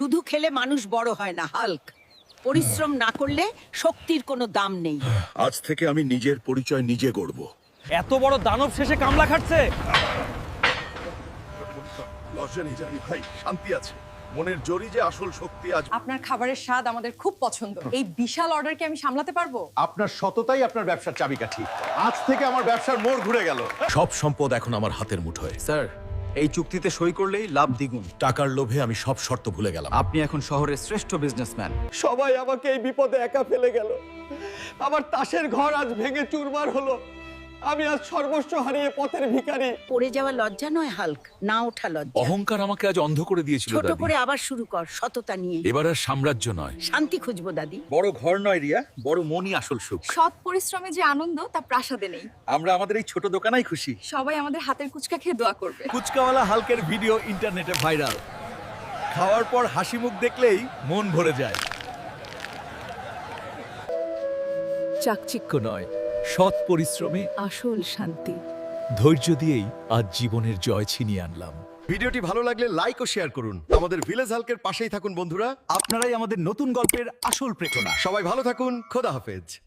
শুধু খেলে মানুষ বড় হয় না হাল্ক। পরিশ্রম না করলে শক্তির কোনো দাম নেই। আজ থেকে আমি নিজের পরিচয় নিজে গড়ব। এত বড় দানব শেষে কামলা খাটছে। লজ্জা জানি ভাই শান্তি আছে। মনের জোরই যে আসল শক্তি আজ আপনার খাবারের স্বাদ আমাদের খুব পছন্দ। এই বিশাল অর্ডার কি আমি সামলাতে পারব? আপনার সততাই আপনার ব্যবসার চাবিকাঠি। আজ থেকে আমার ব্যবসার মোড় ঘুরে গেল। সব সম্পদ এখন আমার হাতের মুঠোয়। স্যার এই চুক্তিতে সই করলেই লাভ দ্বিগুণ। টাকার লোভে আমি সব শর্ত ভুলে গেলাম। আপনি এখন শহরের শ্রেষ্ঠ বিজনেসম্যান সবাই আমাকে এই বিপদে একা ফেলে গেল। আমার তাসের ঘর আজ ভেঙে চুরমার হলো। আমি আজ সর্বস্ব হারিয়ে পথের ভিখারি। পড়ে যাওয়া লজ্জা নয় হাল্ক। না ওঠা লজ্জা। অহংকার আমাকে আজ অন্ধ করে দিয়েছিল ছোট দাদি। করে আবার শুরু কর সততা নিয়ে। এবার আর সাম্রাজ্য নয়। শান্তি খুঁজবো দাদি। বড় ঘর নয় রিয়া। বড় মনই আসল সুখ। সৎ পরিশ্রমে যে আনন্দ তা প্রাসাদে নেই। আমরা আমাদের এই ছোট দোকানাই খুশি। সবাই আমাদের হাতের কুচকা খেয়ে দোয়া করবে। কুচকাওয়ালা হালকের ভিডিও ইন্টারনেটে ভাইরাল। খাওয়ার পর হাসি মুখ দেখলেই মন ভরে যায়। চাকচিক্য নয় সৎ পরিশ্রমে আসল শান্তি। ধৈর্য দিয়েই আজ জীবনের জয় ছিনিয়ে আনলাম। ভিডিওটি ভালো লাগলে লাইক ও শেয়ার করুন। আমাদের ভিলেজ হালকের পাশেই থাকুন বন্ধুরা। আপনারাই আমাদের নতুন গল্পের আসল প্রেরণা। সবাই ভালো থাকুন। খোদা হাফেজ।